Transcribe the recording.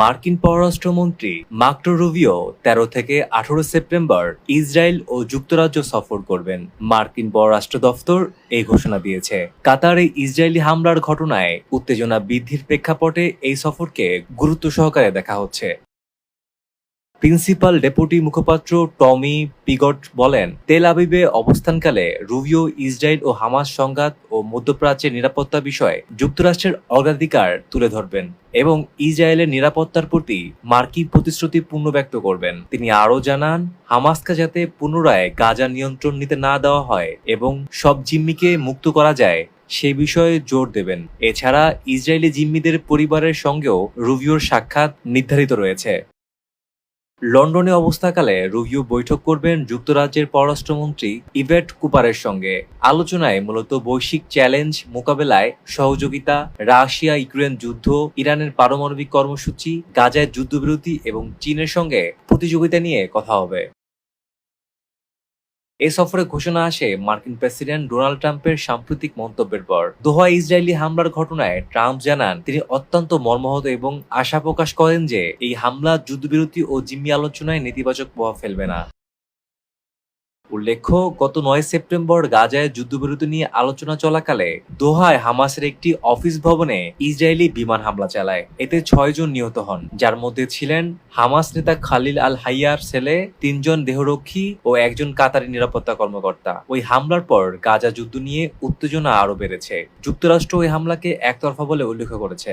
মার্কিন পররাষ্ট্রমন্ত্রী মার্কটো রুবিও তেরো থেকে আঠারো সেপ্টেম্বর ইসরায়েল ও যুক্তরাজ্য সফর করবেন। মার্কিন পররাষ্ট্র দফতর এই ঘোষণা দিয়েছে। কাতারে ইসরায়েলি হামলার ঘটনায় উত্তেজনা বৃদ্ধির প্রেক্ষাপটে এই সফরকে গুরুত্ব সহকারে দেখা হচ্ছে। প্রিন্সিপাল ডেপুটি মুখপাত্র টমি পিগট বলেন, তেল আবিবে অবস্থানকালে রুবিও, ইসরায়েল ও হামাস সংঘাত ও মধ্যপ্রাচ্যের নিরাপত্তা বিষয়ে যুক্তরাষ্ট্রের অগ্রাধিকার তুলে ধরবেন এবং ইসরায়েলের নিরাপত্তার প্রতি মার্কিন প্রতিশ্রুতি পূর্ণ ব্যক্ত করবেন। তিনি আরও জানান, হামাসকে যাতে পুনরায় গাজা নিয়ন্ত্রণ নিতে না দেওয়া হয় এবং সব জিম্মিকে মুক্ত করা যায়, সে বিষয়ে জোর দেবেন। এছাড়া ইসরায়েলি জিম্মিদের পরিবারের সঙ্গেও রুবিওর সাক্ষাৎ নির্ধারিত রয়েছে। লন্ডনে অবস্থাকালে রুবিও বৈঠক করবেন যুক্তরাজ্যের পররাষ্ট্রমন্ত্রী ইভেট কুপারের সঙ্গে। আলোচনায় মূলত বৈশ্বিক চ্যালেঞ্জ মোকাবেলায় সহযোগিতা রাশিয়া ইউক্রেন যুদ্ধ, ইরানের পারমাণবিক কর্মসূচি, গাজায় যুদ্ধবিরতি এবং চীনের সঙ্গে প্রতিযোগিতা নিয়ে কথা হবে। এ সফরে ঘোষণা আসে মার্কিন প্রেসিডেন্ট ডোনাল্ড ট্রাম্পের সাম্প্রতিক মন্তব্যের পর। দোহা ইসরায়েলি হামলার ঘটনায় ট্রাম্প জানান, তিনি অত্যন্ত মর্মাহত এবং আশা প্রকাশ করেন যে এই হামলা যুদ্ধবিরতি ও জিম্মি আলোচনায় নেতিবাচক প্রভাব ফেলবে না। উল্লেখ্য, গত নয় সেপ্টেম্বর গাজায় যুদ্ধবিরতি নিয়ে আলোচনা চলাকালে দোহায় হামাসের একটি অফিস ভবনে ইসরায়েলি বিমান হামলা চালায়। এতে ছয়জন নিহত হন। যার মধ্যে ছিলেন হামাস নেতা খালিল আল হাইয়ার ছেলে, তিনজন দেহরক্ষী ও একজন কাতারি নিরাপত্তা কর্মকর্তা। ওই হামলার পর গাজা যুদ্ধ নিয়ে উত্তেজনা আরও বেড়েছে। যুক্তরাষ্ট্র ওই হামলাকে একতরফা বলে উল্লেখ করেছে।